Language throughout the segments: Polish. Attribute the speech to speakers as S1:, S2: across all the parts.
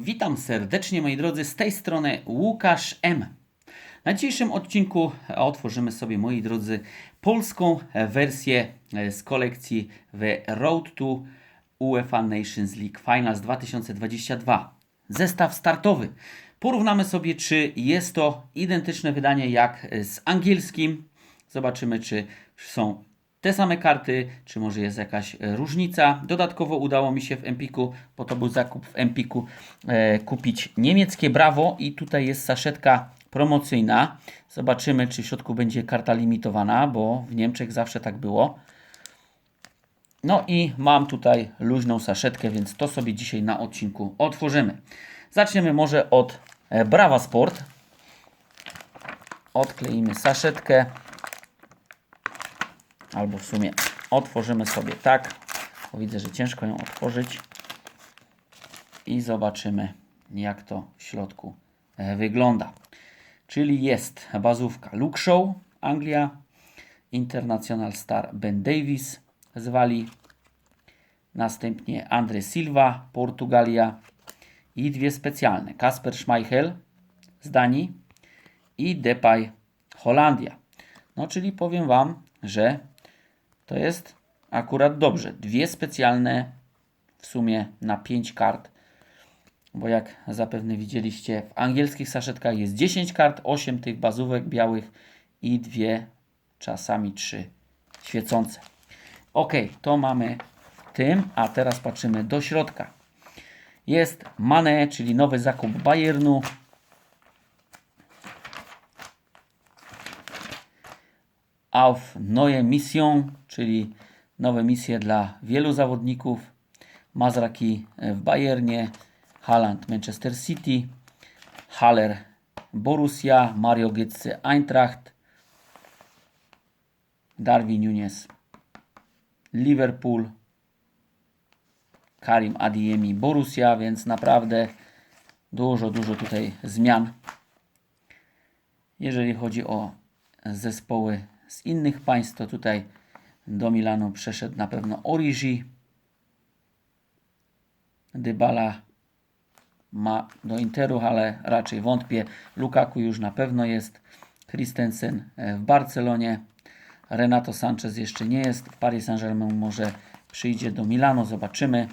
S1: Witam serdecznie moi drodzy, z tej strony Łukasz M. Na dzisiejszym odcinku otworzymy sobie moi drodzy polską wersję e, z kolekcji The Road to UEFA Nations League Finals 2022. Zestaw startowy. Porównamy sobie czy jest to identyczne wydanie jak z angielskim. Zobaczymy czy są te same karty, czy może jest jakaś e, różnica. Dodatkowo udało mi się w Empiku, bo to był zakup w Empiku, e, kupić niemieckie Brawo i tutaj jest saszetka promocyjna. Zobaczymy, czy w środku będzie karta limitowana, bo w Niemczech zawsze tak było. No i mam tutaj luźną saszetkę, więc to sobie dzisiaj na odcinku otworzymy. Zaczniemy może od e, Brawa Sport. Odkleimy saszetkę albo w sumie otworzymy sobie tak, bo widzę, że ciężko ją otworzyć i zobaczymy jak to w środku e, wygląda. Czyli jest bazówka Luke Show, Anglia, International Star Ben Davis z Walii, następnie Andre Silva, Portugalia i dwie specjalne, Kasper Schmeichel z Danii i Depay, Holandia. No czyli powiem Wam, że to jest akurat dobrze. Dwie specjalne w sumie na 5 kart. Bo jak zapewne widzieliście, w angielskich saszetkach jest 10 kart, 8 tych bazówek białych i dwie, czasami 3 świecące. Ok, to mamy tym, a teraz patrzymy do środka. Jest Mane, czyli nowy zakup Bayernu. Auf neue Mission, czyli nowe misje dla wielu zawodników. Mazraki w Bayernie, Haaland Manchester City, Haller Borussia, Mario Götze Eintracht, Darwin Nunes Liverpool, Karim Adiemi Borussia, więc naprawdę dużo, dużo tutaj zmian. Jeżeli chodzi o zespoły z innych państw, to tutaj do Milanu przeszedł na pewno Origi. Dybala ma do Interu, ale raczej wątpię. Lukaku już na pewno jest. Christensen w Barcelonie. Renato Sanchez jeszcze nie jest. W Paris Saint-Germain może przyjdzie do Milanu. Zobaczymy.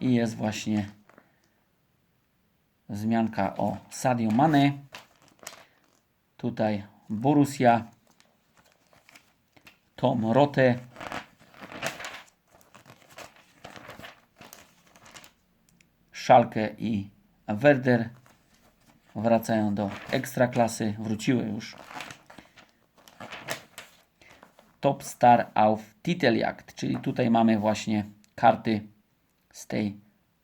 S1: I jest właśnie wzmianka o Sadio Mane. Tutaj Borussia, Tom Rote, Schalke i Werder wracają do ekstraklasy, wróciły już. Top Star auf Titeljagd, czyli tutaj mamy właśnie karty z tej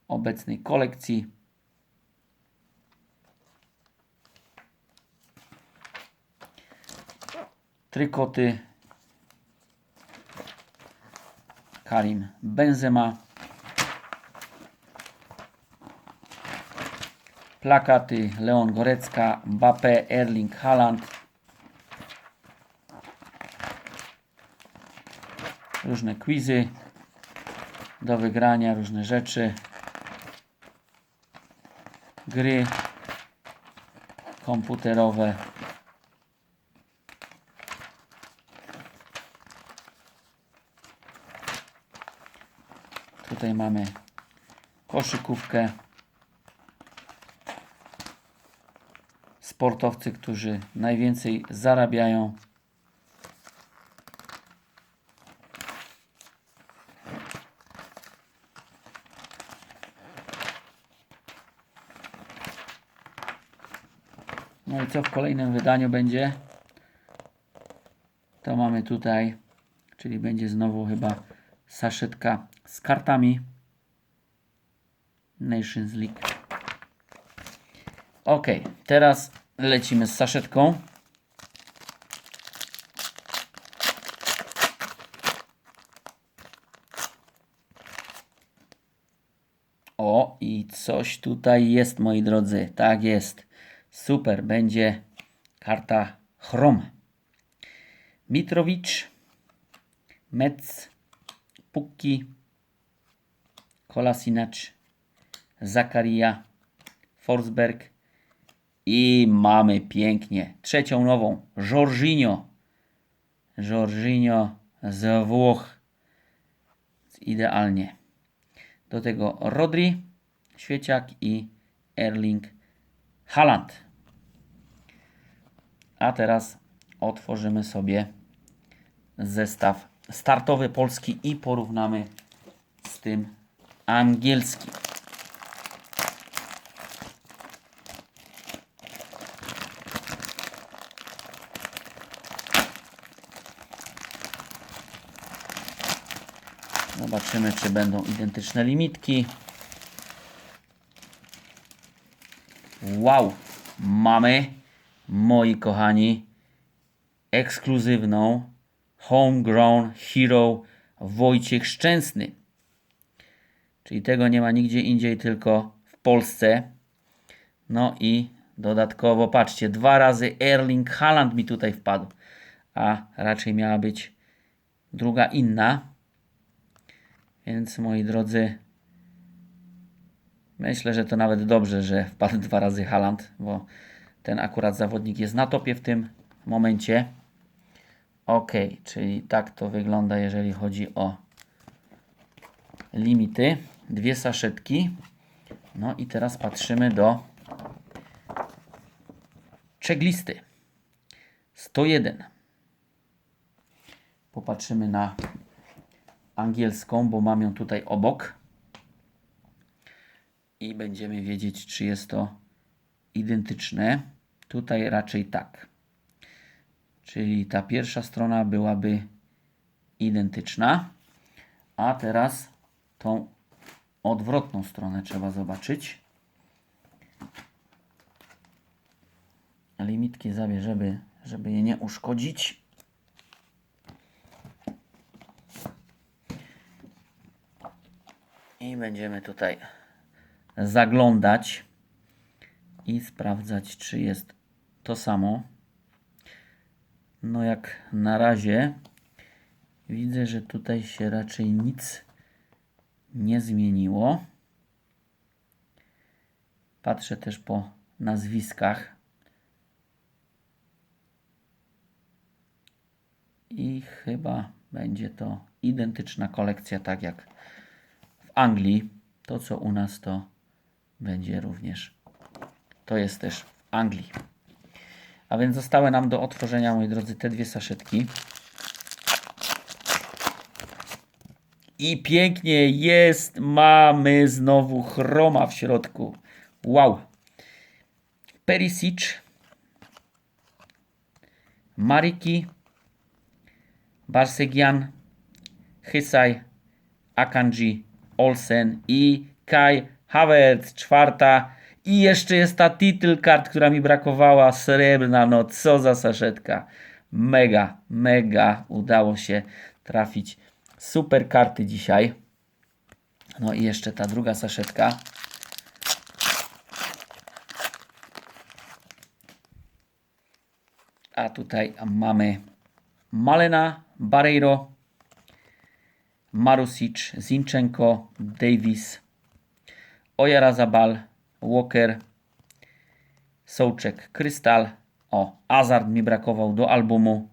S1: obecnej kolekcji. Trykoty Karim Benzema. Plakaty Leon Gorecka, Mbappé, Erling Haaland. Różne quizy do wygrania, różne rzeczy. Gry komputerowe. Tutaj mamy koszykówkę. Sportowcy, którzy najwięcej zarabiają. No i co w kolejnym wydaniu będzie? To mamy tutaj, czyli będzie znowu chyba saszetka z kartami Nations League. Ok, teraz lecimy z saszetką. O, i coś tutaj jest, moi drodzy. Tak jest. Super, będzie karta Chrom. Mitrowicz, Metz, Pukki, Kolasinac, Zakaria, Forsberg i mamy pięknie trzecią nową, Jorginho. Jorginho z Włoch. Idealnie. Do tego Rodri, Świeciak i Erling Haaland. A teraz otworzymy sobie zestaw startowy polski i porównamy z tym angielskim. Zobaczymy, czy będą identyczne limitki. Wow, mamy, moi kochani, ekskluzywną Homegrown Hero Wojciech Szczęsny. Czyli tego nie ma nigdzie indziej, tylko w Polsce. No i dodatkowo, patrzcie, dwa razy Erling Haaland mi tutaj wpadł, a raczej miała być druga inna. Więc moi drodzy, myślę, że to nawet dobrze, że wpadł dwa razy Haaland, bo ten akurat zawodnik jest na topie w tym momencie. Ok, czyli tak to wygląda, jeżeli chodzi o limity. Dwie saszetki. No i teraz patrzymy do checklisty. 101. Popatrzymy na angielską, bo mam ją tutaj obok. I będziemy wiedzieć, czy jest to identyczne. Tutaj raczej tak. Czyli ta pierwsza strona byłaby identyczna. A teraz tą odwrotną stronę trzeba zobaczyć. Limitki zabierzemy, żeby je nie uszkodzić. I będziemy tutaj zaglądać i sprawdzać, czy jest to samo. No jak na razie widzę, że tutaj się raczej nic nie zmieniło. Patrzę też po nazwiskach. I chyba będzie to identyczna kolekcja, tak jak w Anglii. To, co u nas, to będzie również. To jest też w Anglii. A więc zostały nam do otworzenia, moi drodzy, te dwie saszetki. I pięknie jest. Mamy znowu chroma w środku. Wow. Perisic. Mariki. Barsegian. Hysaj. Akanji. Olsen i Kai Havertz. Czwarta. I jeszcze jest ta title card, która mi brakowała. Srebrna. No co za saszetka. Mega, mega udało się trafić super karty dzisiaj. No i jeszcze ta druga saszetka. A tutaj mamy Malena, Barreiro, Marusic, Zinchenko, Davis, Ojarazabal, Walker, Sołczek, Krystal. O, Azard mi brakował do albumu,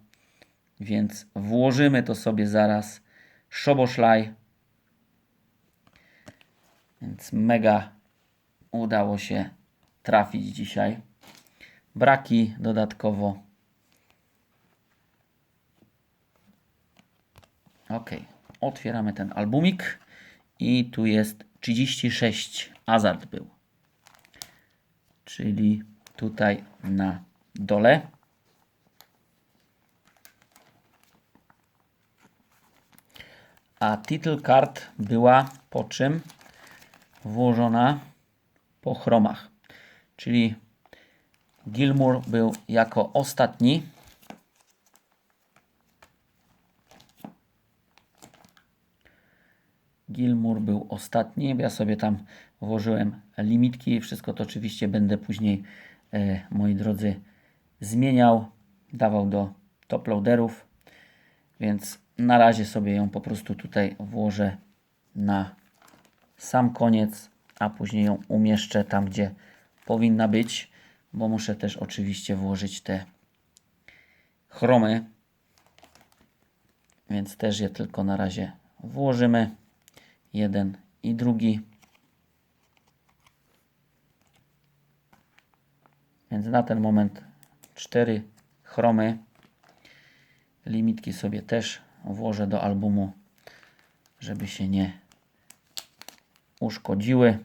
S1: więc włożymy to sobie zaraz Szoboszlaj. Więc mega udało się trafić dzisiaj. Braki dodatkowo. Ok, otwieramy ten albumik i tu jest 36 Azard był. Czyli tutaj na dole. a title card była po czym włożona po chromach. Czyli Gilmour był jako ostatni. Gilmour był ostatni. Ja sobie tam włożyłem limitki. Wszystko to oczywiście będę później, e, moi drodzy, zmieniał. Dawał do top loaderów. Więc na razie sobie ją po prostu tutaj włożę na sam koniec, a później ją umieszczę tam, gdzie powinna być, bo muszę też oczywiście włożyć te chromy, więc też je tylko na razie włożymy. Jeden i drugi. Więc na ten moment cztery chromy. Limitki sobie też włożę do albumu, żeby się nie uszkodziły.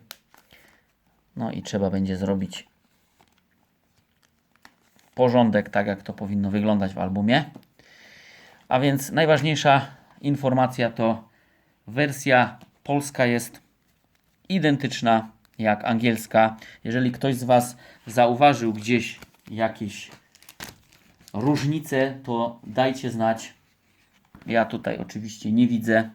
S1: No i trzeba będzie zrobić porządek, tak jak to powinno wyglądać w albumie. A więc najważniejsza informacja to wersja polska jest identyczna jak angielska. Jeżeli ktoś z Was zauważył gdzieś jakieś różnice, to dajcie znać. Ja tutaj oczywiście nie widzę.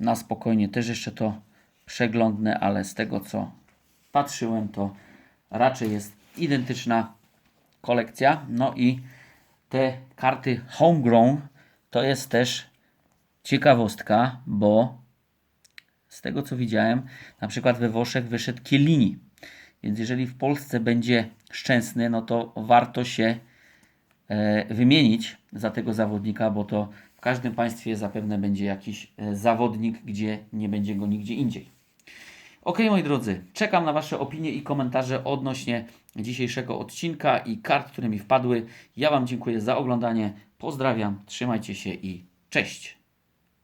S1: Na spokojnie też jeszcze to przeglądnę, ale z tego co patrzyłem, to raczej jest identyczna kolekcja. No i te karty homegrown to jest też ciekawostka, bo z tego co widziałem, na przykład we Włoszech wyszedł Chiellini. Więc jeżeli w Polsce będzie szczęsny, no to warto się e, wymienić za tego zawodnika, bo to w każdym państwie zapewne będzie jakiś e, zawodnik, gdzie nie będzie go nigdzie indziej. Ok, moi drodzy, czekam na Wasze opinie i komentarze odnośnie dzisiejszego odcinka i kart, które mi wpadły. Ja Wam dziękuję za oglądanie. Pozdrawiam, trzymajcie się i cześć.